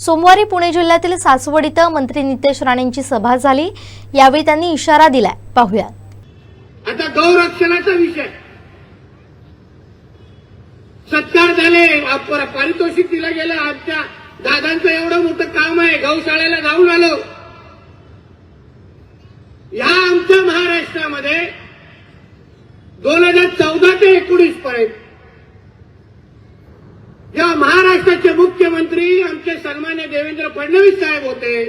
सोमवारी पुणे जिल्ह्यातील सासवड इथं मंत्री नितेश राणेंची सभा झाली. यावेळी त्यांनी इशारा दिलाय. पाहूया आता गौरक्षणाचा विषय. सत्कार झाले. पारितोषिक दिला गेलं. आमच्या दादांचं एवढं मोठं काम आहे. गौशाळेला जाऊन आलो. या आमच्या महाराष्ट्रामध्ये दोन हजार चौदा ते एकोणीस पर्यंत महाराष्ट्राचे मुख्यमंत्री आमचे सन्मान्य देवेंद्र फडणवीस साहेब होते.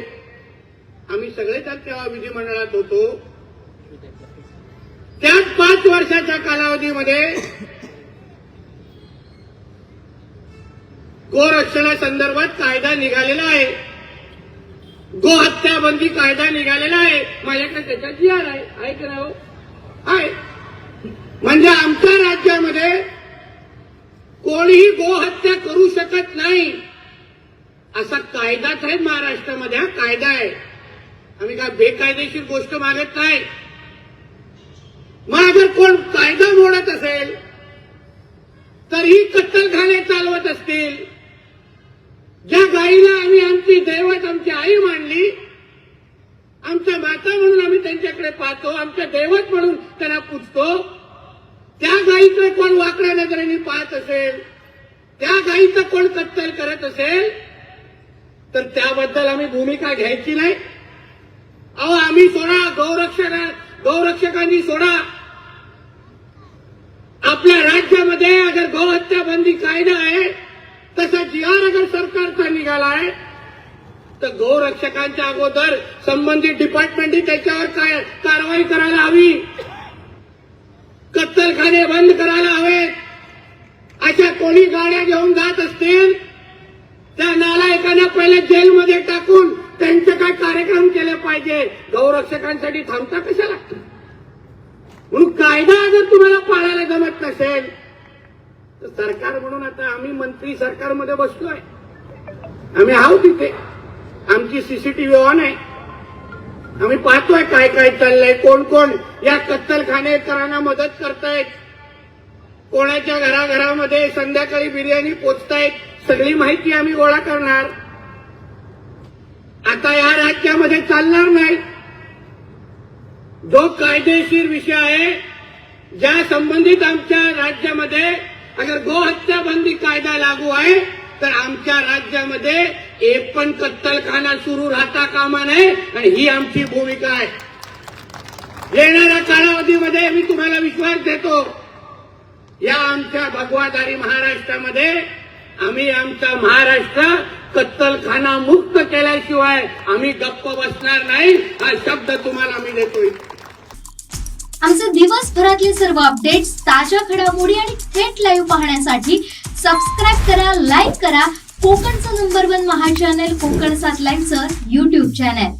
आम्ही सगळे तेव्हा विधिमंडळात होतो. त्याच पाच वर्षाच्या कालावधीमध्ये गोरक्षणासंदर्भात कायदा निघालेला आहे. गो बंदी कायदा निघालेला आहे. माझ्याकडे त्याचा जी आर आहे. आहे की हो? आहे. म्हणजे आमच्या राज्यामध्ये कोणीही गोहत्या करू शकत नाही. असा कायदाच आहे महाराष्ट्रामध्ये हा कायदा आहे. आम्ही काय बेकायदेशीर गोष्ट मागत नाही. मग कोण कायदा मोडत असेल तर ही कत्तलखाने चालवत असतील. ज्या गाईला आम्ही आमची दैवत आमची आई मानली आमच्या माता म्हणून आम्ही त्यांच्याकडे पाहतो आमच्या दैवत म्हणून त्यांना पूजतो. त्या गाईकडे कोण वाकड्या नजरेने पाहत असेल त्या गाईचं कोण कत्तल करत असेल तर त्याबद्दल आम्ही भूमिका घ्यायची नाही. अहो आम्ही सोडा गौरक्षक गौरक्षकांनी सोडा. आपल्या राज्यामध्ये अगर गौहत्या बंदी कायदा आहे तसा जी आर अगर सरकारचा निघाला आहे तर गौरक्षकांच्या अगोदर संबंधित डिपार्टमेंटही त्याच्यावर काय कारवाई करायला हवी? कत्तलखाने बंद करायला कोणी गाड्या घेऊन जात असतील त्या नालायकांना पहिले जेलमध्ये टाकून त्यांचे काय कार्यक्रम केले पाहिजे? गौरक्षकांसाठी थांबता कशा कशाला? म्हणून कायदा जर तुम्हाला पाळायला जमत नसेल तर सरकार म्हणून आता आम्ही मंत्री सरकारमध्ये बसलोय. आम्ही आहोत तिथे आमची सीसीटीव्ही ऑन आहे. आम्ही पाहतोय काय काय चाललंय कोण कोण या कत्तलखानेकरांना मदत करतायत. कोणाच्या घराघरामध्ये संध्याकाळी बिर्याणी पोचतायत सगळी माहिती आम्ही गोळा करणार. आता या राज्यामध्ये चालणार नाही. जो कायदेशीर विषय आहे ज्या संबंधित आमच्या राज्यामध्ये अगर गोहत्या बंदी कायदा लागू आहे तर आमच्या राज्यामध्ये एक पण कत्तलखाना सुरू राहता कामा नये आणि ही आमची भूमिका आहे. येणाऱ्या कालावधीमध्ये मी तुम्हाला विश्वास देतो या आमच्या भगवादारी महाराष्ट्रामध्ये आम्ही आमचा महाराष्ट्र कत्तलखाना मुक्त केल्याशिवाय आम्ही गप्प बसणार नाही हा शब्द तुम्हाला मी देतोय. आमचे दिवसभरातले सर्व अपडेट्स ताज्या घडामोडी आणि थेट लाईव्ह पाहण्यासाठी सबस्क्राईब करा लाईक करा. कोकणचं नंबर वन महा चॅनल कोकण सात लाईव्हचं युट्यूब चॅनल